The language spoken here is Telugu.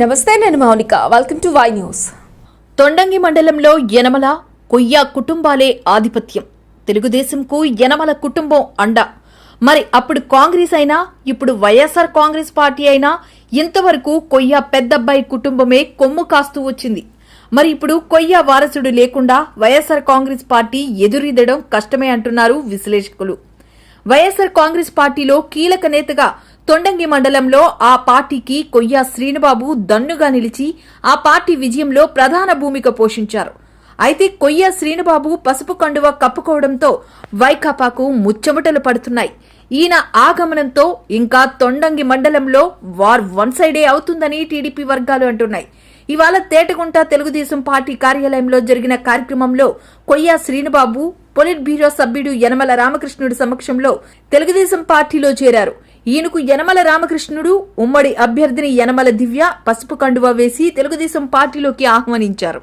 నమస్తే నేను Mounika. Welcome to Y news Thondangi మండలంలో యనమల కొయ్య కుటుంబాలే ఆధిపత్యం. తెలుగుదేశంకు యనమల కుటుంబం అండ. మరి అప్పుడు కాంగ్రెస్ అయినా ఇప్పుడు వైఎస్ఆర్ కాంగ్రెస్ పార్టీ అయినా ఇంతవరకు కొయ్య పెద్దబ్బాయి కుటుంబమే కొమ్ము కాస్తూ వచ్చింది. మరి ఇప్పుడు కొయ్య వారసుడు లేకుండా వైఎస్ఆర్ కాంగ్రెస్ పార్టీ ఎదురీదడం కష్టమే అంటున్నారు విశ్లేషకులు. వైఎస్ఆర్ కాంగ్రెస్ పార్టీలో కీలక నేతగా తొండంగి మండలంలో ఆ పార్టీకి కొయ్య శ్రీనుబాబు దన్నుగా నిలిచి ఆ పార్టీ విజయంలో ప్రధాన భూమిక పోషించారు. అయితే కొయ్య శ్రీనుబాబు పసుపు కండువ కప్పుకోవడంతో వైకాపాకు ముచ్చమటలు పడుతున్నాయి. ఈయన ఆగమనంతో ఇంకా తొండంగి మండలంలో వార్ వన్ సైడే అవుతుందని టీడీపీ వర్గాలు అంటున్నాయి. ఇవాళ తేటగుంట తెలుగుదేశం పార్టీ కార్యాలయంలో జరిగిన కార్యక్రమంలో కొయ్య శ్రీనుబాబు పొలిట్ బ్యూరో సభ్యుడు యనమల రామకృష్ణుడి సమక్షంలో తెలుగుదేశం పార్టీలో చేరారు. ఈయనకు యనమల రామకృష్ణుడు ఉమ్మడి అభ్యర్థిని యనమల దివ్య పసుపు కండువా వేసి తెలుగుదేశం పార్టీలోకి ఆహ్వానించారు.